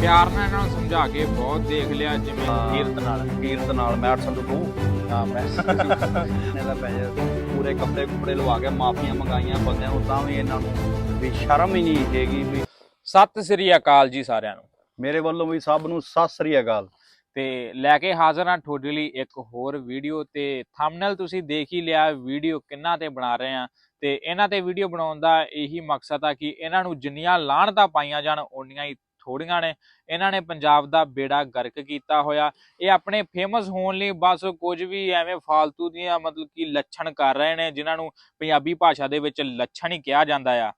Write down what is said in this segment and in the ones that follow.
ਪਿਆਰ ਨਾਲ ਇਹਨਾਂ ਨੂੰ ਸਮਝਾ ਕੇ ਬਹੁਤ ਦੇਖ ਲਿਆ ਜਿਵੇਂ। ਕੀਰਤ ਨਾਲ। ਕੀਰਤ ਨਾਲ ਮੈਟ ਸੰਧੂ ਤੂੰ ਹਾਂ ਮੈਂ ਇਹਨੇ ਦਾ ਪੈਸੇ ਪੂਰੇ ਕੱਪੜੇ ਕੁਪੜੇ ਲਵਾ ਕੇ ਮਾਫੀਆਂ ਮੰਗਾਈਆਂ ਬੰਦਿਆਂ ਨੂੰ ਤਾਂ ਵੀ ਇਹਨਾਂ ਨੂੰ ਵੀ ਸ਼ਰਮ ਹੀ ਨਹੀਂ ਹੈਗੀ ਵੀ। ਸਤਿ ਸ੍ਰੀ ਅਕਾਲ ਜੀ ਸਾਰਿਆਂ ਨੂੰ। ਮੇਰੇ ਵੱਲੋਂ ਵੀ ਸਭ ਨੂੰ ਸਤਿ ਸ੍ਰੀ ਅਕਾਲ। ਤੇ ਲੈ ਕੇ ਹਾਜ਼ਰ ਹਾਂ ਤੁਹਾਡੇ ਲਈ ਇੱਕ ਹੋਰ ਵੀਡੀਓ ਤੇ ਥੰਬਨੇਲ ਤੁਸੀਂ ਦੇਖ ਹੀ ਲਿਆ ਵੀਡੀਓ ਕਿੰਨਾ ਤੇ ਬਣਾ ਰਹੇ ਆ ਤੇ ਇਹਨਾਂ ਤੇ ਵੀਡੀਓ ਬਣਾਉਣ ਦਾ ਇਹੀ ਮਕਸਦ ਆ ਕਿ ਇਹਨਾਂ ਨੂੰ ਜਿੰਨੀਆਂ ਲਾਹਣਤਾਂ ਪਾਈਆਂ ਜਾਣ ਓਨੀਆਂ ਹੀ ਥੋੜੀਆਂ ਨੇ ਇਹਨਾਂ ਨੇ ਪੰਜਾਬ ਦਾ ਬੇੜਾ ਗਰਕ ਕੀਤਾ ਹੋਇਆ ਇਹ ਆਪਣੇ ਫੇਮਸ ਹੋਣ ਲਈ ਬਸ ਕੁਝ ਵੀ ਐਵੇਂ ਫਾਲਤੂ ਦੀਆਂ ਮਤਲਬ ਕਿ ਲੱਛਣ ਕਰ ਰਹੇ ਨੇ ਜਿਨ੍ਹਾਂ ਨੂੰ ਪੰਜਾਬੀ ਭਾਸ਼ਾ ਦੇ ਵਿੱਚ ਲੱਛਣ ਹੀ ਕਿਹਾ ਜਾਂਦਾ ਆ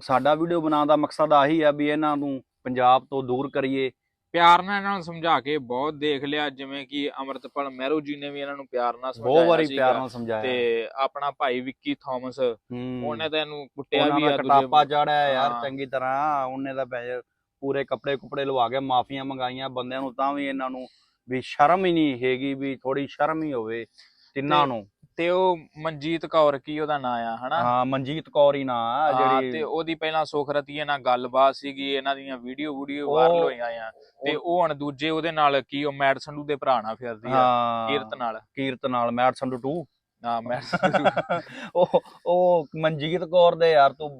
ਸਾਡਾ ਵੀਡੀਓ ਬਣਾਉਣ ਦਾ ਮਕਸਦ ਆਹੀ ਆ ਵੀ ਇਹਨਾਂ ਨੂੰ ਪੰਜਾਬ ਤੋਂ ਦੂਰ ਕਰੀਏ ਪਿਆਰ ਨਾਲ ਇਹਨਾਂ ਨੂੰ ਸਮਝਾ ਕੇ ਬਹੁਤ ਦੇਖ ਲਿਆ ਜਿਵੇਂ ਕਿ ਅਮਰਤਪਾਲ ਮਹਿਰੋ ਜੀ ਨੇ ਵੀ ਇਹਨਾਂ ਨੂੰ ਪਿਆਰ ਨਾਲ ਸਮਝਾਇਆ ਬਹੁਤ ਵਾਰੀ। ਪਿਆਰ ਨਾਲ ਸਮਝਾਇਆ ਤੇ ਆਪਣਾ ਭਾਈ ਵਿੱਕੀ ਥਾਮਸ। ਉਹਨੇ ਤਾਂ ਇਹਨੂੰ ਕੁੱਟਿਆ ਵੀ ਆ ਕਟਾਪਾ ਚੜਿਆ ਯਾਰ। ਚੰਗੀ ਤਰ੍ਹਾਂ ਉਹਨੇ ਦਾ ਪੈਸੇ ਪੂਰੇ ਕੱਪੜੇ ਕੁਪੜੇ ਲਵਾ ਕੇ ਮਾਫੀਆਂ ਮੰਗਾਈਆਂ ਬੰਦਿਆਂ ਨੂੰ ਤਾਂ ਵੀ ਇਹਨਾਂ ਨੂੰ ਵੀ ਸ਼ਰਮ ਹੀ ਨਹੀਂ ਹੈਗੀ ਵੀ ਥੋੜੀ ਸ਼ਰਮ ਹੀ ਹੋਵੇ ਤਿੰਨਾਂ ਨੂੰ। ਤੇ ਉਹ ਮਨਜੀਤ ਕੌਰ ਕੀ ਉਹਦਾ ਨਾਂ ਆ ਹਨਾ? ਹਾਂ ਮਨਜੀਤ ਕੌਰ ਹੀ ਨਾ ਹਾਂ, ਜਿਹੜੀ ਤੇ ਉਹਦੀ ਪਹਿਲਾਂ ਸੁਖਰਤੀਏ ਨਾਲ ਗੱਲਬਾਤ ਸੀਗੀ ਇਹਨਾਂ ਦੀਆਂ ਵੀਡੀਓ ਵੀਡੀਓ ਵਾਇਰਲ ਹੋਈਆਂ ਆ। ਤੇ ਉਹ ਹੁਣ ਦੂਜੇ ਉਹਦੇ ਨਾਲ ਕੀ ਉਹ ਮੈਡ ਸੰਧੂ ਦੇ ਭਰਾ ਨਾਲ ਫਿਰਦੀ ਆ ਕੀਰਤ ਨਾਲ। ਕੀਰਤ ਨਾਲ ਮੈਟ ਸੰਧੂ 2 ਹਾਂ ਮੈਂ ਉਹ ਉਹ ਮਨਜੀਤ ਕੌਰ ਦੇ ਯਾਰ ਤੂੰ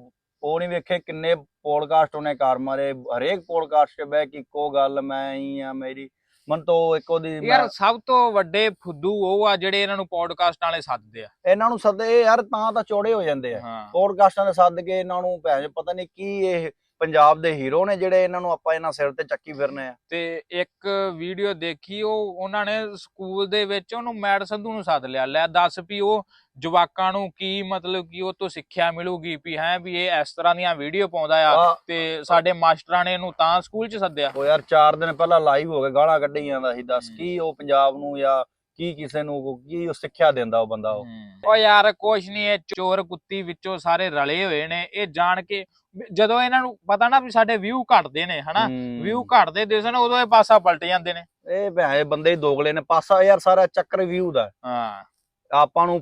ਉਹ ਨਹੀਂ ਵੇਖੇ ਕਿੰਨੇ ਪੋਡਕਾਸਟ ਉਹਨੇ ਕਰ ਮਾਰੇ ਹਰੇਕ ਪੋਡਕਾਸਟ 'ਚ ਬਹਿ ਕੇ ਇੱਕੋ ਗੱਲ ਮੈਂ ਹੀ ਆ ਮੇਰੀ ਮਨ ਤੋਂ ਇੱਕ ਉਹਦੀ ਯਾਰ ਸਭ ਤੋਂ ਵੱਡੇ ਫੁੱਦੂ ਉਹ ਆ ਜਿਹੜੇ ਇਹਨਾਂ ਨੂੰ ਪੋਡਕਾਸਟ ਵਾਲੇ ਸੱਦਦੇ ਆ। ਇਹਨਾਂ ਨੂੰ ਸੱਦੇ ਯਾਰ ਤਾਂ ਤਾਂ ਚੌੜੇ ਹੋ ਜਾਂਦੇ ਆ। ਪੋਡਕਾਸਟਾਂ ਦੇ ਸੱਦ ਕੇ ਇਹਨਾਂ ਨੂੰ ਭੈਣ ਪਤਾ ਨਹੀਂ ਕੀ ਇਹ ਪੰਜਾਬ ਦੇ ਹੀਰੋ ਨੇ ਜਿਹੜੇ ਇਹਨਾਂ ਨੂੰ ਆਪਾਂ ਇਹਨਾਂ ਸਿਰ ਤੇ ਚੱਕੀ ਫਿਰਨੇ ਆ। ਤੇ ਇੱਕ ਵੀਡੀਓ ਦੇਖੀ ਉਹ ਉਹਨਾਂ ਨੇ ਸਕੂਲ ਦੇ ਵਿੱਚ ਉਹਨੂੰ ਮੈਡ ਸੰਧੂ ਨੂੰ ਸੱਦ ਲਿਆ। ਲੈ ਦੱਸ ਵੀ ਉਹ ਜਵਾਕਾਂ ਨੂੰ ਕੀ ਮਤਲਬ ਕਿ ਉਹ ਤੋਂ ਸਿੱਖਿਆ ਮਿਲੂਗੀ ਵੀ ਹੈ ਵੀ ਇਹ ਇਸ ਤਰ੍ਹਾਂ ਦੀਆਂ ਵੀਡੀਓ ਪਾਉਂਦਾ ਆ ਤੇ ਸਾਡੇ ਮਾਸਟਰਾਂ ਨੇ ਇਹਨੂੰ ਤਾਂ ਸਕੂਲ 'ਚ ਸੱਦਿਆ। ਉਹ ਯਾਰ 4 ਦਿਨ ਪਹਿਲਾਂ ਲਾਈਵ ਹੋ ਕੇ ਗਾਲਾਂ ਕੱਢੀ ਜਾਂਦਾ ਸੀ ਦੱਸ। ਕੀ ਉਹ ਪੰਜਾਬ ਨੂੰ ਜਾਂ ਕੀ ਕਿਸੇ ਨੂੰ ਕੀ ਉਹ ਸਿੱਖਿਆ ਦਿੰਦਾ ਉਹ ਬੰਦਾ ਉਹ। ਉਹ ਯਾਰ ਕੁਛ ਨਹੀਂ ਇਹ ਚੋਰ ਕੁੱਤੀ ਵਿੱਚੋਂ ਸਾਰੇ ਰਲੇ ਹੋਏ ਨੇ। ਇਹ ਜਾਣ ਕੇ ਜਦੋਂ ਇਹਨਾਂ ਨੂੰ ਪਤਾ ਨਾ ਵੀ ਸਾਡੇ ਵਿਊ ਘਟਦੇ ਨੇ ਹਨਾ। ਵਿਊ ਘਟਦੇ ਦਿਸਣ ਉਦੋਂ ਇਹ ਪਾਸਾ ਪਲਟ ਜਾਂਦੇ ਨੇ। ਇਹ ਭੈਣ ਬੰਦੇ ਹੀ ਦੋਗਲੇ ਨੇ। ਪਾਸਾ ਯਾਰ ਸਾਰਾ ਚੱਕਰ ਵਿਊ ਦਾ। ਹਾਂ। ਆਪਾਂ ਨੂੰ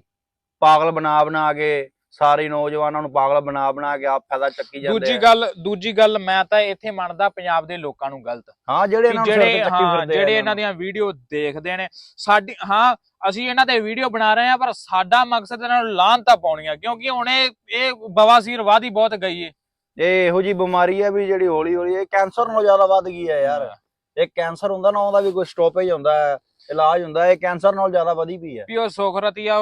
ਪਾਗਲ ਬਣਾ ਬਣਾ ਕੇ ਸਾਰੇ ਨੌਜਵਾਨਾਂ ਨੂੰ ਪਾਗਲ ਬਣਾ ਬਣਾ ਕੇ ਆਪ ਫਾਇਦਾ ਚੱਕੀ ਜਾਂਦੇ ਦੂਜੀ ਆ। ਗੱਲ ਦੂਜੀ ਗੱਲ ਮੈਂ ਤਾਂ ਇੱਥੇ ਮੰਨਦਾ ਪੰਜਾਬ ਦੇ ਲੋਕਾਂ ਨੂੰ ਗਲਤ। ਹਾਂ ਜਿਹੜੇ ਇਹਨਾਂ ਨੂੰ ਚੱਕੀ ਫਿਰਦੇ ਆ ਜਿਹੜੇ ਇਹਨਾਂ ਦੀਆਂ ਵੀਡੀਓ ਦੇਖਦੇ ਨੇ ਸਾਡੀ ਹਾਂ ਅਸੀਂ ਇਹਨਾਂ ਤੇ ਵੀਡੀਓ ਬਣਾ ਰਹੇ ਹਾਂ ਪਰ ਸਾਡਾ ਮਕਸਦ ਇਹਨਾਂ ਨੂੰ ਲਾਹਨਤਾਂ ਪਾਉਣੀਆਂ ਕਿਉਂਕਿ ਹੁਣ ਇਹ ਇਹ ਬਵਾਸੀਰ ਵਾਦੀ ਬਹੁਤ ਗਈ ਏ। ਇਹ ਇਹੋ ਜੀ ਬਿਮਾਰੀ ਹੈ ਵੀ ਜਿਹੜੀ ਹੌਲੀ ਹੌਲੀ ਇਹ ਕੈਂਸਰ ਨਾਲੋਂ ਜ਼ਿਆਦਾ ਵੱਧ ਗਈ ਹੈ ਯਾਰ। ਇਹ ਕੈਂਸਰ ਹੁੰਦਾ ਨਾ ਉਹਦਾ ਵੀ ਕੋਈ ਸਟਾਪੇਜ ਹੁੰਦਾ ਹੈ ਇਲਾਜ ਹੁੰਦਾ ਇਹ ਕੈਂਸਰ ਨਾਲੋਂ ਜ਼ਿਆਦਾ ਵਧੀ ਪਈ ਹੈ ਵੀ ਉਹ ਸੁਖਰਤੀਆ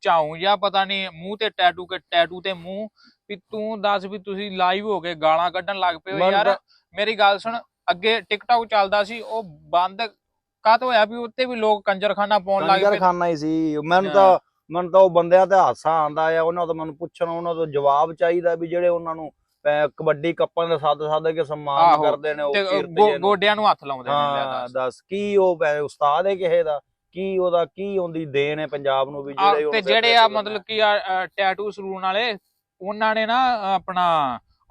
ਚਾਉ ਜਾਂ ਪਤਾ ਨਹੀਂ ਮੂੰਹ ਤੇ ਟੈਟੂ ਕੇ ਟੈਟੂ ਤੇ ਮੂੰਹ ਵੀ ਤੂੰ ਦੱਸ ਵੀ ਤੁਸੀਂ ਲਾਈਵ ਹੋ ਕੇ ਗਾਲਾਂ ਕੱਢਣ ਲੱਗ ਪਏ ਹੋ। ਯਾਰ ਮੇਰੀ ਗੱਲ ਸੁਣ ਅੱਗੇ ਟਿਕਟੌਕ ਚੱਲਦਾ ਸੀ ਉਹ ਬੰਦ ਕਾਹ ਤੋਂ ਹੋਇਆ ਵੀ ਉੱਤੇ ਵੀ ਲੋਕ ਕੰਜਰਖਾਨਾ ਪਾਉਣ ਲੱਗ ਪਏ? ਖਾਨਾ ਹੀ ਸੀ। ਮੈਨੂੰ। ਤਾਂ ਮੈਨੂੰ ਤਾਂ ਉਹ ਬੰਦਿਆਂ ਤੇ ਹਾਸਾ ਆਂਦਾ ਆ ਉਹਨਾਂ ਤੋਂ ਮੈਨੂੰ ਪੁੱਛਣ ਉਹਨਾਂ ਤੋਂ ਜਵਾਬ ਚਾਹੀਦਾ ਵੀ ਜਿਹੜੇ ਉਹਨਾਂ ਨੂੰ ਕਬੱਡੀ ਕੱਪਾਂ ਦੇ ਸਾਦ ਸਾਦ ਕੇ ਸਨਮਾਨ ਕਰਦੇ ਨੇ ਉਹ ਕੀਰਤ। ਗੋਡਿਆਂ ਨੂੰ ਹੱਥ ਲਾਉਂਦੇ ਨੇ ਹਾਂ ਦੱਸ। ਕੀ ਉਹ ਉਸਤਾਦ ਹੈ ਕਿਸੇ ਦਾ? ਕੀ ਉਹਦਾ ਕੀ ਉਹਦੀ ਦੇਣ ਹੈ ਪੰਜਾਬ ਨੂੰ ਵੀ ਜਿਹੜੇ ਤੇ ਜਿਹੜੇ ਆ ਮਤਲਬ ਕਿ ਆ ਟੈਟੂ ਸਲੂਨ ਵਾਲੇ ਉਹਨਾਂ ਨੇ ਨਾ ਆਪਣਾ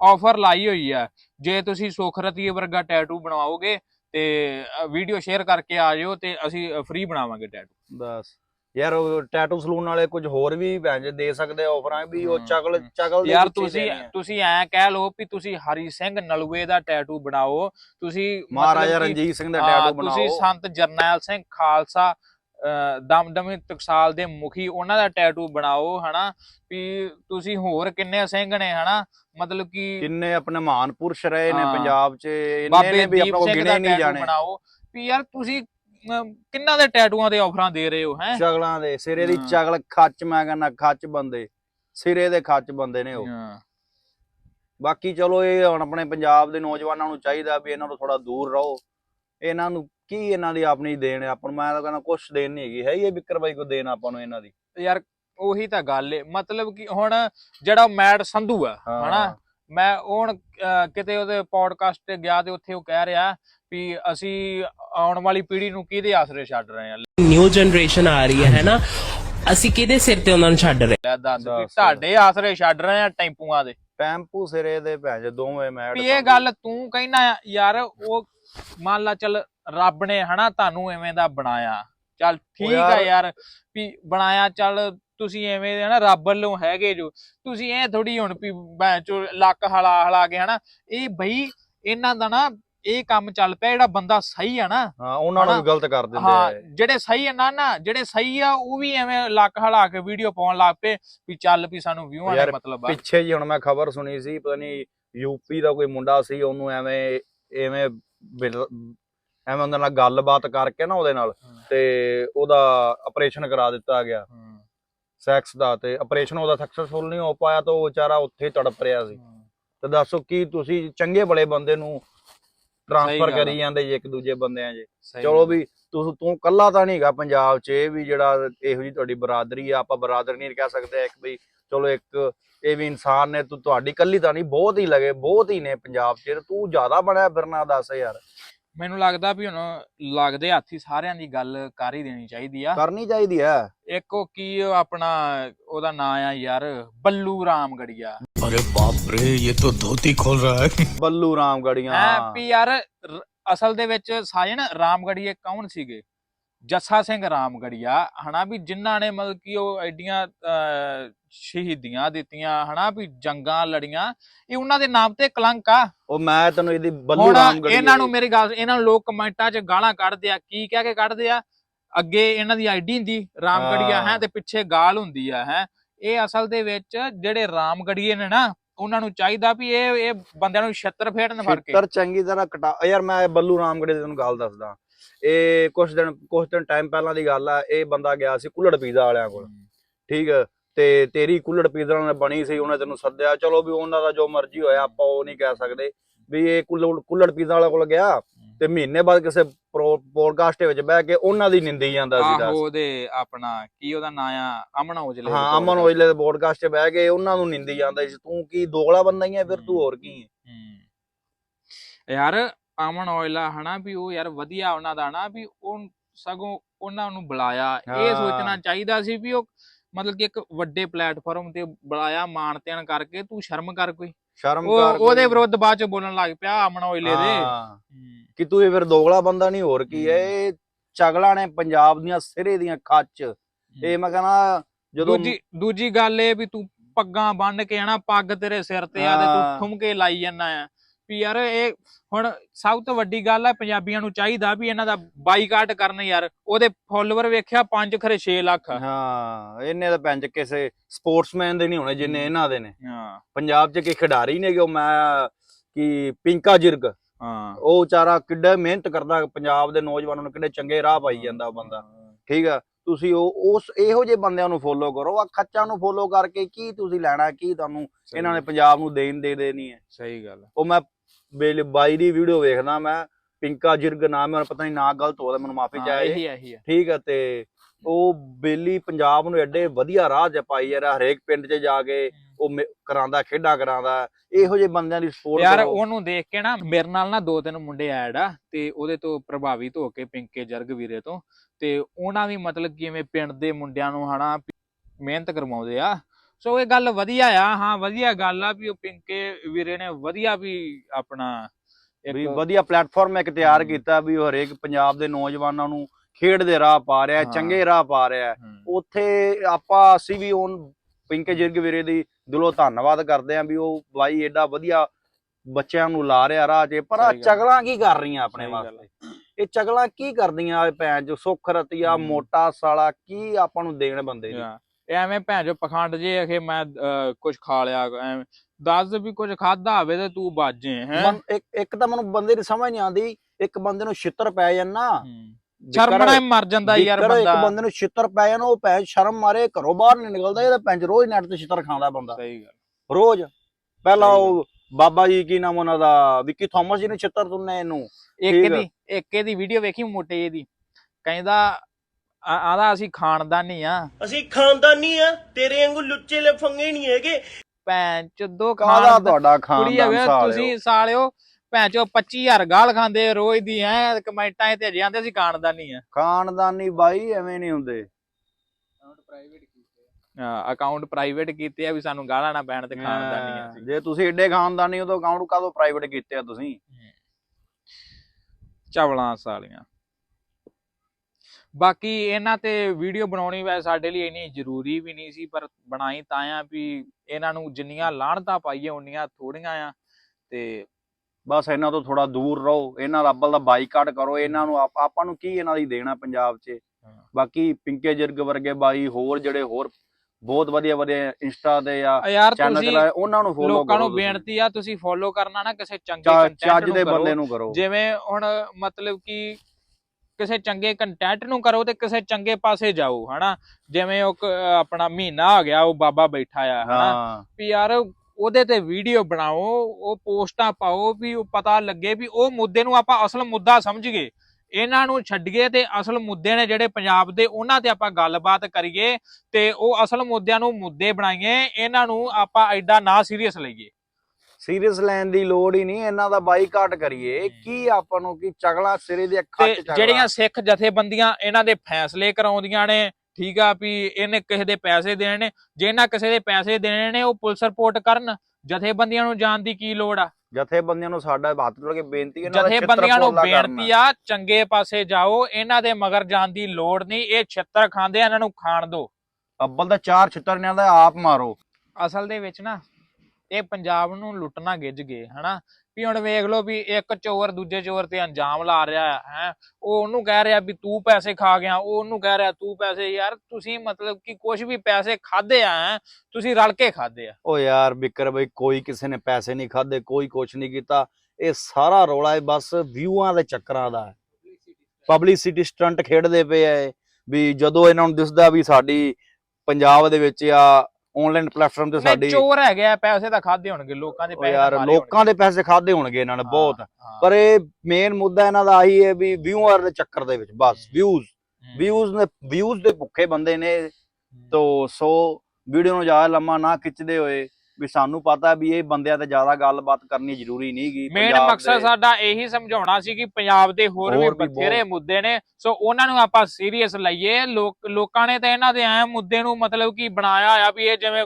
ਆਫਰ ਲਾਈ ਹੋਈ ਆ। ਜੇ ਤੁਸੀਂ ਸੁਖਰਤੀ ਵਰਗਾ ਟੈਟੂ ਬਣਵਾਓਗੇ ਤੇ ਵੀਡੀਓ ਸ਼ੇਅਰ ਕਰਕੇ ਆ ਜਿਓ ਤੇ ਅਸੀਂ ਫ੍ਰੀ ਬਣਾਵਾਂਗੇ ਟੈਟੂ ਦੱਸ। ਯਾਰ ਉਹ ਟੈਟੂ ਸਲੂਨ ਵਾਲੇ ਕੁਝ ਹੋਰ ਵੀ ਭੈਣ ਚੋ ਦੇ ਸਕਦੇ ਆਫਰਾਂ ਵੀ ਉਹ ਚਗਲ। ਚਗਲ ਦੇ ਯਾਰ ਤੁਸੀਂ। ਤੁਸੀਂ ਐ ਕਹਿ ਲਓ ਵੀ ਤੁਸੀਂ ਹਰੀ ਸਿੰਘ ਨਲੂਏ ਦਾ ਟੈਟੂ ਬਣਾਓ ਤੁਸੀਂ ਮਹਾਰਾਜਾ ਰਣਜੀਤ ਸਿੰਘ ਦਾ ਟੈਟੂ ਤੁਸੀਂ ਬਣਾਓ ਸੰਤ ਜਰਨੈਲ ਸਿੰਘ ਖਾਲਸਾ ਦਮਦਮੀ ਟਕਸਾਲ ਦੇ ਮੁਖੀ ਉਹਨਾਂ ਦਾ ਟੈਟੂ ਬਣਾਓ ਹਨਾ ਵੀ ਤੁਸੀਂ ਹੋਰ ਕਿੰਨੇ ਸਿੰਘ ਨੇ ਹਨਾ ਮਤਲਬ ਕਿ ਕਿੰਨੇ ਆਪਣੇ ਮਹਾਨ ਪੁਰਸ਼ ਰਹੇ ਨੇ। ਪੰਜਾਬ 'ਚ ਇੰਨੇ ਬਾਬੇ ਨੇ ਵੀ ਆਪਾਂ ਗਿਣੇ ਨਹੀਂ ਜਾਣੇ ਬਣਾਓ ਵੀ ਯਾਰ ਤੁਸੀਂ ਕਿੰਨਾਂ ਦੇ ਟੈਟੂਆਂ ਦੇ ਆਫਰਾਂ ਦੇ ਰਹੇ ਹੋ ਹੈ? ਚਗਲਾਂ ਦੇ ਸਿਰੇ ਦੀ। ਚਗਲ ਖੱਚ ਮੈਂ ਕਹਿੰਦਾ ਖੱਚ ਬੰਦੇ ਸਿਰੇ ਦੇ ਖੱਚ ਬੰਦੇ ਨੇ ਉਹ। ਬਾਕੀ ਚਲੋ ਇਹ ਹੁਣ ਆਪਣੇ ਪੰਜਾਬ ਦੇ ਨੌਜਵਾਨਾਂ ਨੂੰ ਚਾਹੀਦਾ ਵੀ ਇਹਨਾਂ ਤੋਂ ਥੋੜਾ ਦੂਰ ਰਹੋ। ਇਹਨਾਂ ਨੂੰ ਕੀ ਇਹਨਾਂ ਦੀ ਆਪਣੀ ਦੇਣ ਆਪਾਂ ਨੂੰ ਮੈਂ ਤਾਂ ਕਹਿੰਦਾ ਕੁਛ ਦੇਣ ਨਹੀਂ ਹੈਗੀ। ਹੈ ਇਹ ਵਿਕਰ ਬਾਈ ਕੋ ਦੇਣ ਆਪਾਂ ਨੂੰ ਇਹਨਾਂ ਦੀ। ਯਾਰ ਉਹੀ ਤਾਂ ਗੱਲ ਏ। ਮਤਲਬ ਕਿ ਹੁਣ ਜਿਹੜਾ ਮੈਡ ਸੰਧੂ ਆ ਹਨਾ? ਮੈਂ ਉਹ ਹੁਣ ਕਿਤੇ ਉਹਦੇ ਪੋਡਕਾਸਟ ਤੇ ਗਿਆ ਤੇ ਉੱਥੇ ਉਹ ਕਹਿ ਰਿਹਾ ਵੀ ਅਸੀਂ ਆਉਣ ਵਾਲੀ ਪੀੜ੍ਹੀ ਨੂੰ ਕਿਹਦੇ ਆਸਰੇ ਛੱਡ ਰਹੇ ਆ ਨਿਊ ਜਨਰੇਸ਼ਨ ਆ ਰਹੀ ਹੈ ਹੈ ਨਾ? ਅਸੀਂ ਕਿਹਦੇ ਸਿਰ ਤੇ ਉਹਨਾਂ ਨੂੰ ਛੱਡ ਰਹੇ ਲੈ ਦੱਸ ਵੀ। ਤੁਹਾਡੇ ਆਸਰੇ ਛੱਡ ਰਹੇ ਆ ਟੈਂਪੂਆਂ ਦੇ? ਟੈਂਪੂ ਸਿਰੇ ਦੇ ਭੈਣ ਦੋਵੇਂ ਮੈਡ ਵੀ ਇਹ ਗੱਲ ਤੂੰ ਕਹਿਣਾ ਯਾਰ ਉਹ ਮੰਨ ਲਾ ਚੱਲ ਰੱਬ ਨੇ ਹਨਾ ਤੁਹਾਨੂੰ ਐਵੇਂ ਦਾ ਬਣਾਇਆ। ਚੱਲ ਠੀਕ ਆ ਯਾਰ- ਯਾਰ ਵੀ ਬਣਾਇਆ ਚੱਲ ਤੁਸੀਂ ਐਵੇਂ ਦੇ ਹਨਾ ਰੱਬ ਵੱਲੋਂ ਹੈਗੇ ਜੋ ਤੁਸੀਂ ਇਹ ਥੋੜੀ ਹੁਣ ਵੀ ਚੋ ਲੱਕ ਹਲਾ ਹਲਾ ਕੇ ਹਨਾ ਇਹ ਬਈ ਇਹਨਾਂ ਦਾ ਨਾ ਇਹ ਕੰਮ ਚੱਲ ਪਿਆ ਜਿਹੜਾ ਬੰਦਾ ਸਹੀ ਆ ਨਾ। ਹਾਂ ਉਹਨਾਂ ਨੂੰ ਗਲਤ ਕਰ ਦਿੰਦੇ ਆ ਜਿਹੜੇ ਸਹੀ ਆ ਨਾ ਨਾ ਜਿਹੜੇ ਸਹੀ ਆ ਉਹ ਵੀ ਐਵੇਂ ਲੱਕ ਹਲਾ ਕੇ ਵੀਡੀਓ ਪਾਉਣ ਲੱਗ ਪਏ ਵੀ ਚੱਲ ਵੀ ਸਾਨੂੰ ਵਿਊਆਂ ਦਾ ਮਤਲਬ ਆ। ਪਿੱਛੇ ਜੀ ਹੁਣ ਮੈਂ ਖਬਰ ਸੁਣੀ ਸੀ ਪਤਾ ਨਹੀਂ ਯੂਪੀ ਦਾ ਕੋਈ ਮੁੰਡਾ ਸੀ ਉਹਨੂੰ ਐਵੇਂ ਐਵੇਂ ਐਵੇਂ ਉਹਦੇ ਨਾਲ ਗੱਲਬਾਤ ਕਰਕੇ ਨਾ ਉਹਦੇ ਨਾਲ। ਤੇ ਉਹਦਾ ਆਪਰੇਸ਼ਨ ਕਰਾ ਦਿੱਤਾ ਗਿਆ। ਸੈਕਸ ਦਾ ਤੇ ਆਪਰੇਸ਼ਨ ਉਹਦਾ ਸਕਸੈਸਫੁਲ ਨਹੀਂ ਹੋ ਪਾਇਆ ਤਾਂ ਉਹ ਵਿਚਾਰਾ ਉੱਥੇ ਤੜਪ ਰਿਹਾ ਸੀ। ਤੇ ਦੱਸੋ ਕੀ ਤੁਸੀਂ ਚੰਗੇ ਬੜੇ ਬੰਦੇ ਨੂੰ ਟ੍ਰਾਂਸਫਰ। ਕਰੀ ਜਾਂਦੇ ਜੀ ਇੱਕ ਦੂਜੇ ਬੰਦਿਆਂ ਸਹੀ ਚਲੋ। ਵੀ ਤੂੰ ਤੂੰ ਕੱਲਾ ਤਾਂ ਨਹੀਂਗਾ ਪੰਜਾਬ 'ਚ ਇਹ ਵੀ ਜਿਹੜਾ ਇਹੋ ਜੀ ਤੁਹਾਡੀ ਬਰਾਦਰੀ ਆ ਆਪਾਂ ਬਰਾਦਰ ਨਹੀਂ ਕਹਿ ਸਕਦੇ ਇੱਕ ਵੀ ਚਲੋ ਇੱਕ ਇਹ ਵੀ ਇਨਸਾਨ ਨੇ ਤੂੰ ਤੁਹਾਡੀ ਕੱਲੀ ਤਾਂ ਨਹੀਂ ਬਹੁਤ ਹੀ ਲਗੇ ਬਹੁਤ ਹੀ ਨੇ ਪੰਜਾਬ 'ਚ ਤੇ ਤੂੰ ਜ਼ਿਆਦਾ ਬਣਿਆ ਫਿਰਨਾ ਦੱਸ ਯਾਰ ਮੈਨੂੰ ਲੱਗਦਾ ਵੀ ਹੁਣ ਲੱਗਦੇ ਹਾਥੀ ਸਾਰਿਆਂ ਦੀ ਗੱਲ ਕਰ ਹੀ ਦੇਣੀ ਚਾਹੀਦੀ ਆ। ਕਰਨੀ ਚਾਹੀਦੀ ਆ। ਇੱਕ ਉਹ ਕੀ ਆਪਣਾ ਉਹਦਾ ਨਾਂ ਆ ਯਾਰ ਬੱਲੂ ਰਾਮ ਗੜੀਆ ਅਰੇ ਬਾਪ ਰੇ ਇਹ ਤਾਂ ਧੋਤੀ ਖੋਲ ਰਿਹਾ ਹੈ। ਬੱਲੂ ਰਾਮ ਗੜੀਆ ਹੈਪੀ ਯਾਰ ਅਸਲ ਦੇ ਵਿੱਚ ਸਾਜਣ ਰਾਮ ਗੜੀਏ ਕੌਣ ਸੀਗੇ? ਜੱਸਾ ਸਿੰਘ ਰਾਮਗੜੀਆ ਹਨਾ ਵੀ ਜਿਨ੍ਹਾਂ ਨੇ ਮਤਲਬ ਕਿ ਉਹ ਐਡੀਆਂ ਸ਼ਹੀਦੀਆਂ ਦਿੱਤੀਆਂ ਹਨਾ ਵੀ ਜੰਗਾਂ ਲੜੀਆਂ ਇਹ ਉਹਨਾਂ ਦੇ ਨਾਮ ਤੇ ਕਲੰਕ ਆ। ਉਹ ਮੈਂ ਤੈਨੂੰ ਇਹਦੀ ਬੱਲੂ ਹੁਣ ਰਾਮਗੜੀ ਇਹਨਾਂ ਨੂੰ ਮੇਰੀ ਗੱਲ ਇਹਨਾਂ ਨੂੰ ਲੋਕ ਕਮੈਂਟਾਂ 'ਚ ਗਾਲਾਂ ਕੱਢਦੇ ਆ ਕੀ ਕਹਿ ਕੇ ਕੱਢਦੇ ਆ? ਅੱਗੇ ਇਹਨਾਂ ਦੀ ਆਈਡੀ ਹੁੰਦੀ ਰਾਮਗੜੀਆ ਹੈ। ਤੇ ਪਿੱਛੇ ਗਾਲ ਹੁੰਦੀ ਆ ਹੈ। ਇਹ ਅਸਲ ਦੇ ਵਿੱਚ ਜਿਹੜੇ ਰਾਮਗੜੀਏ ਨੇ ਨਾ ਉਹਨਾਂ ਨੂੰ ਚਾਹੀਦਾ ਵੀ ਇਹ ਇਹ ਬੰਦਿਆਂ ਨੂੰ ਛੱਤਰ ਫੇੜਨ ਫੜ ਕੇ ਛਿੱਤਰ ਚੰਗੀ ਤਰ੍ਹਾਂ ਕਟਾ ਯਾਰ ਮੈਂ ਬੱਲੂ ਰਾਮਗੜੀ ਦੀ ਤੈਨੂੰ ਗੱਲ ਦੱਸਦਾ। ਇਹ ਕੁਝ ਦਿਨ ਕੁਝ ਦਿਨ ਟਾਈਮ ਪਹਿਲਾਂ ਦੀ ਗੱਲ ਆ ਇਹ ਬੰਦਾ ਗਿਆ ਸੀ ਕੁੱਲੜ ਪੀਜ਼ਾ ਵਾਲਿਆਂ ਕੋਲ। ਠੀਕ ਤੇ ਤੇਰੀ ਕੁੱਲੜ ਪੀਜ਼ਾ ਨਾਲ ਬਣੀ ਸੀ ਉਹਨੇ ਤੈਨੂੰ ਸੱਦਿਆ ਚਲੋ ਵੀ ਉਹਨਾਂ ਦਾ ਜੋ ਮਰਜ਼ੀ ਹੋਇਆ ਆਪਾਂ ਉਹ ਨਹੀਂ ਕਹਿ ਸਕਦੇ ਵੀ ਇਹ ਕੁੱਲੜ ਕੁੱਲੜ ਪੀਜ਼ਾ ਵਾਲੇ ਕੋਲ ਗਿਆ ਤੇ ਮਹੀਨੇ ਬਾਅਦ ਕਿਸੇ ਪੋਡਕਾਸਟ ਵਿੱਚ ਬਹਿ ਕੇ ਉਹਨਾਂ ਦੀ ਨਿੰਦੀ ਜਾਂਦਾ ਸੀ ਆਹੋ ਦੱਸ ਉਹਦੇ ਆਪਣਾ ਕੀ ਉਹਦਾ ਨਾਂ ਆ? ਅਮਨ ਔਜਲੇ ਹਾਂ ਅਮਨ ਓਇਲੇ ਦੇ ਪੋਡਕਾਸਟ 'ਚ ਬਹਿ ਕੇ ਉਹਨਾਂ ਨੂੰ ਨਿੰਦੀ ਜਾਂਦਾ ਸੀ ਤੂੰ ਕੀ ਦੋਗਲਾ ਬੰਦਾ ਹੀ ਹੈ ਫਿਰ ਤੂੰ ਹੋਰ ਕੀ ਹੂੰ। ਯਾਰ ਅਮਨ ਔਜਲਾ ਹਨਾ ਵੀ ਉਹ ਯਾਰ ਵਧੀਆ ਉਹਨਾਂ ਦਾ ਨਾ ਵੀ ਉਹ ਸਗੋਂ ਉਹਨਾਂ ਨੂੰ ਬੁਲਾਇਆ। ਇਹ। ਸੋਚਣਾ ਚਾਹੀਦਾ ਸੀ ਵੀ ਉਹ ਮਤਲਬ ਕਿ ਇੱਕ ਵੱਡੇ ਪਲੇਟਫਾਰਮ ਤੇ ਬੁਲਾਇਆ ਮਾਣ ਤਾਣ ਕਰਕੇ ਤੂੰ ਸ਼ਰਮ ਕਰ ਕੋਈ। ਸ਼ਰਮ ਕਰ ਉਹਦੇ। ਵਿਰੁੱਧ ਬਾਅਦ ਚ ਬੋਲਣ ਲੱਗ ਪਿਆ ਅਮਨ ਔਜਲੇ ਦੇ। ਕਿ ਤੂੰ ਇਹ ਫਿਰ ਦੋਗਲਾ ਬੰਦਾ ਨਹੀਂ ਹੋਰ ਕੀ ਹੈ? ਇਹ ਚਗਲਾ ਨੇ ਪੰਜਾਬ ਦੀਆਂ ਸਿਰੇ ਦੀਆਂ ਖੱਚ। ਇਹ ਮੈਂ ਕਹਿੰਦਾ ਜਦੋਂ ਦੂਜੀ ਦੂਜੀ ਗੱਲ ਇਹ ਵੀ ਤੂੰ ਪੱਗਾਂ ਬੰਨ ਕੇ ਹਨਾ ਪੱਗ ਤੇਰੇ ਸਿਰ ਤੇ ਆ ਤੇ। ਤੂੰ ਠੁਮਕੇ ਲਾਈ ਜਾਂਦਾ ਆ। ਵੀ ਯਾਰ ਇਹ ਹੁਣ ਸਭ ਤੋਂ ਵੱਡੀ ਗੱਲ ਆ ਪੰਜਾਬੀਆਂ ਨੂੰ ਚਾਹੀਦਾ ਵੀ ਇਹਨਾਂ ਦਾ ਬਾਈਕਾਟ ਕਰਨ ਯਾਰ। ਉਹਦੇ ਫੋਲੋਅਰ ਵੇਖਿਆ 5 ਖਰੇ 6 ਲੱਖ। ਹਾਂ ਇਹਨੇ ਤਾਂ ਪੈਂਚ ਕਿਸੇ ਸਪੋਰਟਸਮੈਨ ਦੇ ਨਹੀਂ ਹੋਣੇ ਜਿੰਨੇ ਇਹਨਾਂ ਦੇ ਨੇ। ਹਾਂ। ਪੰਜਾਬ 'ਚ ਕੀ ਖਿਡਾਰੀ ਨੇ ਕਿ ਉਹ ਮੈਂ ਕਿ ਪਿੰਕਾ ਜਿਰਗ। ਹਾਂ। ਉਹ ਵਿਚਾਰਾ ਕਿੱਡਾ ਮਿਹਨਤ ਕਰਦਾ ਪੰਜਾਬ ਦੇ ਨੌਜਵਾਨਾਂ ਨੂੰ ਕਿੱਡੇ ਚੰਗੇ ਰਾਹ ਪਾਈ ਜਾਂਦਾ ਬੰਦਾ। ਠੀਕ ਆ? ਤੁਸੀਂ ਉਹ ਉਸ ਇਹੋ ਜਿਹੇ ਬੰਦਿਆਂ ਨੂੰ ਫੋਲੋ ਕਰੋ। ਆ ਖੱਚਾਂ ਨੂੰ ਫੋਲੋ ਕਰਕੇ ਕੀ ਤੁਸੀਂ ਲੈਣਾ ਕੀ ਤੁਹਾਨੂੰ ਇਹਨਾਂ ਨੇ ਪੰਜਾਬ ਨੂੰ ਦੇਣ ਦੇ ਦੇਣੀ ਹੈ। ਸਹੀ ਗੱਲ ਉਹ ਮੈਂ ਬੇਲ ਬਾਈ ਦੀ ਵੀਡੀਓ ਵੇਖਦਾ ਮੈਂ ਪਿੰਕਾ ਜਿਰਗ ਨਾਮ ਹੈ ਪਤਾ ਨਹੀਂ ਨਾ ਗਲਤ ਹੋਦਾ ਮੈਨੂੰ ਮਾਫੀ ਹਾਂ, ਚਾਹੇ ਇਹੀ ਆ, ਇਹੀ ਆ। ਠੀਕ ਹੈ ਤੇ ਉਹ ਬੇਲੀ ਪੰਜਾਬ ਨੂੰ ਐਡੇ ਵਧੀਆ ਰਾਹ 'ਚ ਪਾਈ ਯਾਰ ਹਰੇਕ ਪਿੰਡ 'ਚ ਜਾ ਕੇ ਉਹ ਮੇ- ਕਰਾਉਂਦਾ ਖੇਡਾਂ ਕਰਾਉਂਦਾ ਇਹੋ ਜਿਹੇ ਬੰਦਿਆਂ ਦੀ ਸਪੋਰਟ ਯਾਰ ਉਹਨੂੰ ਦੇਖ ਕੇ ਨਾ ਮੇਰੇ ਨਾਲ ਨਾ ਦੋ ਤਿੰਨ ਮੁੰਡੇ ਐਡ ਆ ਤੇ ਉਹਦੇ ਤੋਂ ਪ੍ਰਭਾਵਿਤ ਹੋ ਕੇ ਪਿੰਕੇ ਜਰਗ ਵੀਰੇ ਤੋਂ ਤੇ ਉਹਨਾਂ ਵੀ ਮਤਲਬ ਕਿਵੇਂ ਪਿੰਡ ਦੇ ਮੁੰਡਿਆਂ ਨੂੰ ਹਨਾ ਮਿਹਨਤ ਕਰਵਾਉਂਦੇ ਆ ਸੋ ਇਹ ਗੱਲ ਵਧੀਆ ਆ ਹਾਂ ਵਧੀਆ ਗੱਲ ਆ ਵੀ ਉਹ ਪਿੰਕੇ ਵੀਰੇ ਨੇ ਵਧੀਆ ਵੀ ਆਪਣਾ ਵੀ ਵਧੀਆ ਪਲੇਟਫਾਰਮ ਇੱਕ ਤਿਆਰ। ਕੀਤਾ ਵੀ ਉਹ ਹਰੇਕ ਪੰਜਾਬ ਦੇ ਨੌਜਵਾਨਾਂ ਨੂੰ ਖੇਡ ਦੇ ਰਾਹ ਪਾ ਰਿਹਾ। ਚੰਗੇ ਰਾਹ ਪਾ ਰਿਹਾ ਉੱਥੇ ਆਪਾਂ ਅਸੀਂ ਵੀ ਉਹ ਪਿੰਕੇ ਜਿਰਗ ਵੀਰੇ ਦੀ ਦਿਲੋਂ ਧੰਨਵਾਦ ਕਰਦੇ ਆਂ ਵੀ ਉਹ ਬਾਈ ਐਡਾ ਵਧੀਆ ਬੱਚਿਆਂ ਨੂੰ ਲਾ ਰਿਹਾ ਰਾਹ 'ਚ ਪਰ ਗੱਲ। ਚਗਲਾਂ ਕੀ ਕਰ ਰਹੀਆਂ ਆਪਣੇ ਵਾਸਤੇ ਇਹ ਚਗਲਾਂ ਕੀ ਕਰਦੀਆਂ ਭੈਣ ਜੋ ਸੁੱਖ ਰਤੀਆ। ਮੋਟਾ ਸਾਲਾ ਕੀ ਆਪਾਂ ਨੂੰ ਦੇਣ ਬੰਦੇ ਦੀ ਐਵੇਂ ਭੈਣ ਜੋ ਪਖੰਡ ਜੇ ਅਖੇ ਮੈਂ ਕੁਝ ਖਾ ਲਿਆ ਐਵੇਂ। ਦੱਸ ਵੀ ਕੁਝ ਖਾਦਾ ਹੋਵੇ ਤੇ ਤੂੰ ਬਾਜੇ ਹੈ? ਇੱਕ ਇੱਕ ਤਾਂ ਮੈਨੂੰ ਬੰਦੇ ਦੀ ਸਮਝ ਨਹੀਂ ਆਉਂਦੀ ਇੱਕ ਬੰਦੇ ਨੂੰ ਛਿੱਤਰ ਪੈ ਜਾਣਾ ਸ਼ਰਮਣਾ ਮਰ ਜਾਂਦਾ ਯਾਰ ਇੱਕ ਬੰਦਾ। ਬੰਦੇ ਨੂੰ ਛਿੱਤਰ ਪੈ ਜਾਣ ਉਹ ਪੈ ਸ਼ਰਮ ਮਾਰੇ ਘਰੋਂ ਬਾਹਰ ਨਹੀਂ ਨਿਕਲਦਾ ਇਹਦਾ ਪੈਂਚ ਰੋਜ਼ ਨੈਟ ਤੇ ਛਿੱਤਰ ਖਾਂਦਾ ਬੰਦਾ। ਸਹੀ ਗੱਲ। ਰੋਜ਼। ਪਹਿਲਾਂ। ਉਹ ਬਾਬਾ ਜੀ ਕੀ ਨਾਮ ਉਹਨਾਂ ਦਾ ਵਿੱਕੀ ਥਾਮਸ ਜੀ ਨੇ ਛਿੱਤਰ ਤੁੰਨੇ ਇਹਨੂੰ। ਇੱਕ। ਇਹਦੀ ਇੱਕ ਇਹਦੀ ਵੀਡੀਓ ਵੇਖੀ ਮੋਟੇ ਇਹਦੀ ਕਹਿੰਦਾ ਆ- ਆਂਦਾ ਅਸੀਂ ਖਾਨਦਾਨੀ ਆ। ਅਸੀਂ ਖਾਨਦਾਨੀ ਆ ਤੇਰੇ ਵਾਂਗੂ ਲੁੱਚੇ ਲਫੰਗੇ ਨਹੀਂ ਹੈਗੇ। ਭੈਣ ਚੋਦੋ ਕਾਹਦਾ ਖਾਨ ਤੁਹਾਡਾ ਕੁੜੀ ਖਾਨਦਾਨ ਹੈਗੇ ਸਾਲਿਓ ਤੁਸੀਂ ਸਾਲਿਓ? ਭੈਣ ਚੋ 25000 ਗਾਲ ਖਾਂਦੇ ਰੋਜ਼ ਦੀ ਐ ਕਮੈਂਟਾਂ ਤੇ ਜਾਂਦੇ ਅਸੀਂ ਖਾਨਦਾਨੀ ਆ। ਖਾਨਦਾਨੀ ਬਾਈ ਐਵੇਂ ਨਹੀਂ ਹੁੰਦੇ। ਅਕਾਊਂਟ ਪ੍ਰਾਈਵੇਟ ਕੀਤੇ ਆ। ਵੀ ਸਾਨੂੰ ਗਾਲਾਂ ਨਾ ਪੈਣ ਤੇ ਖਾਨਦਾਨੀ ਆ ਅਸੀਂ। ਜੇ ਤੁਸੀਂ ਏਡੇ ਖਾਨਦਾਨੀ ਹੋ ਤਾਂ ਅਕਾਊਂਟ ਕਾਹਦੋਂ ਪ੍ਰਾਈਵੇਟ ਕੀਤੇ ਆ ਤੁਸੀਂ? ਚਵਲਾਂ ਸਾਲੀਆਂ। ਬਾਕੀ ਇਹਨਾਂ ਤੇ ਵੀਡੀਓ ਬਣਾਉਣੀ ਵੈ ਸਾਡੇ ਲਈ ਇੰਨੀ ਜ਼ਰੂਰੀ ਵੀ ਨਹੀਂ ਸੀ ਪਰ ਬਣਾਈ ਤਾਂ ਆ ਵੀ ਇਹਨਾਂ ਨੂੰ ਜਿੰਨੀਆਂ ਲਾਹਣਤਾਂ ਪਾਈਏ ਉਨੀਆਂ ਥੋੜੀਆਂ ਆ ਤੇ ਬਸ ਇਹਨਾਂ ਤੋਂ ਥੋੜਾ ਦੂਰ ਰਹੋ ਇਹਨਾਂ ਦਾ ਅੱਬਲ ਦਾ ਬਾਈਕਾਟ ਕਰੋ ਇਹਨਾਂ ਨੂੰ ਆਪ- ਨੂੰ ਕੀ ਇਹਨਾਂ ਦੀ ਦੇਣਾ ਪੰਜਾਬ 'ਚ? ਬਾਕੀ ਪਿੰਕੇ ਜਿਰਗ ਵਰਗੇ ਬਾਈ ਹੋਰ ਜਿਹੜੇ ਹੋਰ ਬਹੁਤ ਵਧੀਆ ਵਧੀਆ ਇੰਸਟਾ ਤੇ ਆ ਚੈਨਲ ਚਲਾਏ ਉਹਨਾਂ ਨੂੰ ਫੋਲੋ ਲੋਕਾਂ ਨੂੰ ਕਰੋ। ਬੇਨਤੀ ਆ ਤੁਸੀਂ ਫੋਲੋ ਕਰਨਾ ਨਾ ਕਿਸੇ ਚੰਗੇ ਕੰਟੈਂਟ ਨੂੰ ਕਰੋ। ਕਰੋ। ਜਿਵੇਂ ਹੁਣ ਮਤਲਬ ਕਿ ਕਿਸੇ ਚੰਗੇ ਕੰਟੈਂਟ ਨੂੰ ਕਰੋ ਤੇ ਕਿਸੇ ਚੰਗੇ ਪਾਸੇ ਜਾਓ ਹਨਾ? ਜਿਵੇਂ ਉਹ ਆਪਣਾ ਮਹੀਨਾ ਆ ਗਿਆ ਉਹ ਬਾਬਾ ਬੈਠਾ ਆ ਹਨਾ? ਵੀ ਯਾਰ ਉਹਦੇ ਤੇ ਵੀਡੀਓ ਬਣਾਓ ਉਹ ਪੋਸਟਾਂ ਪਾਓ ਵੀ ਉਹ ਪਤਾ ਲੱਗੇ ਵੀ ਉਹ ਮੁੱਦੇ ਨੂੰ ਆਪਾਂ ਅਸਲ ਮੁੱਦਾ ਸਮਝੀਏ। ਇਹਨਾਂ ਨੂੰ ਛੱਡੀਏ ਤੇ ਅਸਲ ਮੁੱਦੇ ਨੇ ਜਿਹੜੇ ਪੰਜਾਬ ਦੇ ਉਹਨਾਂ ਤੇ ਆਪਾਂ ਗੱਲਬਾਤ ਕਰੀਏ ਤੇ ਉਹ ਅਸਲ ਮੁੱਦਿਆਂ ਨੂੰ ਮੁੱਦੇ ਬਣਾਈਏ ਇਹਨਾਂ ਨੂੰ ਆਪਾਂ ਐਡਾ ਨਾ ਸੀਰੀਅਸ ਲਈਏ। ਸੀਰੀਅਸ ਲੈਣ ਦੀ ਲੋੜ ਹੀ ਨਹੀਂ ਇਹਨਾਂ ਦਾ ਬਾਈਕਾਟ ਕਰੀਏ। ਕੀ ਆਪਾਂ ਨੂੰ ਕੀ ਚਗਲਾ ਸਿਰੇ ਦੇ ਖੱਚ ਚਗਲਾ? ਜਿਹੜੀਆਂ ਸਿੱਖ ਜਥੇਬੰਦੀਆਂ ਇਹਨਾਂ ਦੇ ਫੈਸਲੇ ਕਰਾਉਂਦੀਆਂ ਨੇ ਠੀਕ ਆ ਵੀ ਇਹਨੇ ਕਿਸੇ ਦੇ ਪੈਸੇ ਦੇਣੇ ਨੇ ਜੇ ਇਹਨਾਂ ਕਿਸੇ ਦੇ ਪੈਸੇ ਦੇਣੇ ਨੇ ਉਹ ਪੁਲਿਸ ਰਿਪੋਰਟ ਕਰਨ। ਜਥੇਬੰਦੀਆਂ ਨੂੰ ਜਾਣ ਦੀ ਕੀ ਲੋੜ ਆ? ਜਥੇਬੰਦੀਆਂ ਨੂੰ ਸਾਡਾ ਹੱਥ ਜੋੜ ਕੇ ਬੇਨਤੀ ਹੈ ਜਥੇਬੰਦੀਆਂ ਨੂੰ ਬੇਨਤੀ ਆ ਚੰਗੇ ਪਾਸੇ ਜਾਓ ਇਹਨਾਂ ਦੇ ਮਗਰ ਜਾਣ ਦੀ ਲੋੜ ਨਹੀਂ ਇਹ ਛਿੱਤਰ ਖਾਂਦੇ ਆ ਇਹਨਾਂ ਨੂੰ ਖਾਣ ਦਿਓ ਅੱਬਲ ਦਾ ਚਾਰ ਛਿੱਤਰ ਇਹਨਾਂ ਦਾ ਆਪ ਮਾਰੋ। ਅਸਲ ਦੇ ਵਿੱਚ ਨਾ ਇਹ ਪੰਜਾਬ ਨੂੰ ਲੁੱਟਣਾ ਗਿੱਜ ਗਏ, ਹਨਾ? ਵੀ ਹੁਣ ਵੇਖ ਲਓ ਵੀ ਇੱਕ ਚੋਰ ਦੂਜੇ ਚੋਰ ਤੇ ਅੰਜਾਮ ਲਾ ਰਿਹਾ ਹੈ ਉਹ ਉਹਨੂੰ ਕਹਿ ਰਿਹਾ ਵੀ ਤੂੰ ਪੈਸੇ ਖਾ ਗਿਆ, ਉਹ ਉਹਨੂੰ ਕਹਿ ਰਿਹਾ ਤੂੰ ਪੈਸੇ, ਯਾਰ ਤੁਸੀਂ ਮਤਲਬ ਕਿ ਕੁਝ ਵੀ ਪੈਸੇ ਖਾਦੇ ਆ ਤੁਸੀਂ ਰਲ ਕੇ ਖਾਦੇ ਆ। ਓ ਯਾਰ ਬਿਕਰ ਬਈ, ਕੋਈ ਕਿਸੇ ਨੇ ਪੈਸੇ ਨਹੀਂ ਖਾਦੇ ਕੋਈ ਕੁਛ ਨਹੀਂ ਕੀਤਾ, ਇਹ ਸਾਰਾ ਰੌਲਾ ਹੈ ਬਸ ਵਿਊਆਂ ਦੇ ਚੱਕਰਾਂ ਦਾ ਪਬਲਿਸਿਟੀ ਸਟੰਟ ਖੇਡਦੇ ਪਏ ਐ ਵੀ ਜਦੋਂ ਇਹਨਾਂ ਨੂੰ ਦਿਸਦਾ ਵੀ ਸਾਡੀ ਪੰਜਾਬ ਦੇ ਵਿੱਚ ਆ ਆਨਲਾਈਨ ਪਲੇਟਫਾਰਮ ਤੇ ਸਾਡੀ ਚੋਰ ਹੈਗੇ ਆ ਪੈਸੇ ਤਾਂ ਖਾਦੇ ਹੋਣਗੇ ਲੋਕਾਂ ਦੇ ਪੈਸੇ ਯਾਰ ਲੋਕਾਂ ਦੇ ਪੈਸੇ ਖਾਦੇ ਹੋਣਗੇ ਇਹਨਾਂ ਨੇ। ਬਹੁਤ। ਪਰ ਇਹ ਮੇਨ ਮੁੱਦਾ ਇਹਨਾਂ ਦਾ ਆਹੀ ਹੈ ਵੀ ਵਿਊਅਰ ਦੇ ਚੱਕਰ ਦੇ ਵਿੱਚ ਬਸ ਵਿਊਜ਼। ਵਿਊਜ਼ ਨੇ ਵਿਊਜ਼ ਦੇ ਭੁੱਖੇ ਬੰਦੇ ਨੇ ਤੋ ਸੋ ਵੀਡੀਓ ਨੂੰ ਜ਼ਿਆਦਾ ਲੰਮਾ ਨਾ ਖਿੱਚਦੇ ਹੋਏ ਵੀ ਸਾਨੂੰ ਪਤਾ ਵੀ ਇਹ ਬੰਦਿਆਂ ਤੇ ਜ਼ਿਆਦਾ ਗੱਲਬਾਤ ਕਰਨੀ ਜ਼ਰੂਰੀ ਨਹੀਂਗੀ ਮੇਨ ਮਕਸਦ ਸਾਡਾ ਇਹੀ ਸਮਝਾਉਣਾ ਸੀ ਕਿ ਪੰਜਾਬ ਦੇ ਹੋਰ ਵੀ ਬਥੇਰੇ। ਮੁੱਦੇ ਨੇ ਸੋ ਉਹਨਾਂ ਨੂੰ ਆਪਾਂ ਸੀਰੀਅਸ ਲਈਏ ਲੋਕ ਲੋਕਾਂ ਨੇ ਤਾਂ ਇਹਨਾਂ ਦੇ ਐ ਮੁੱਦੇ ਨੂੰ ਮਤਲਬ ਕਿ ਬਣਾਇਆ ਆ ਵੀ ਇਹ ਜਿਵੇਂ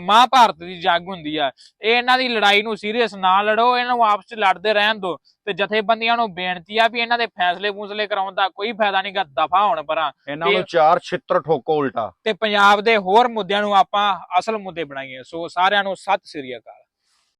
ਮਹਾਭਾਰਤ ਦੀ ਜੰਗ ਹੁੰਦੀ ਆ ਇਹ ਇਹਨਾਂ ਦੀ ਲੜਾਈ ਨੂੰ ਸੀਰੀਅਸ ਨਾ ਲੜੋ ਇਹਨਾਂ ਨੂੰ ਆਪਸ ਚ ਲੜਦੇ ਰਹਿਣ ਦਿਓ ਤੇ ਜਥੇਬੰਦੀਆਂ ਨੂੰ ਬੇਨਤੀ ਆ ਵੀ ਇਹਨਾਂ ਦੇ ਫੈਸਲੇ ਫੂਸਲੇ ਕਰਾਉਣ ਦਾ ਕੋਈ ਫਾਇਦਾ ਨਹੀਂਗਾ ਦਫਾ ਹੋਣ ਪਰਾਂ। ਇਹਨਾਂ ਨੂੰ ਚਾਰ ਛਿੱਤਰ ਠੋਕੋ ਉਲਟਾ। ਤੇ ਪੰਜਾਬ ਦੇ ਹੋਰ ਮੁੱਦਿਆਂ ਨੂੰ ਆਪਾਂ ਅਸਲ ਮੁੱਦੇ ਬਣਾਈਏ। ਸੋ ਸਾਰਿਆਂ ਨੂੰ ਸਤਿ ਸ੍ਰੀ ਅਕਾਲ।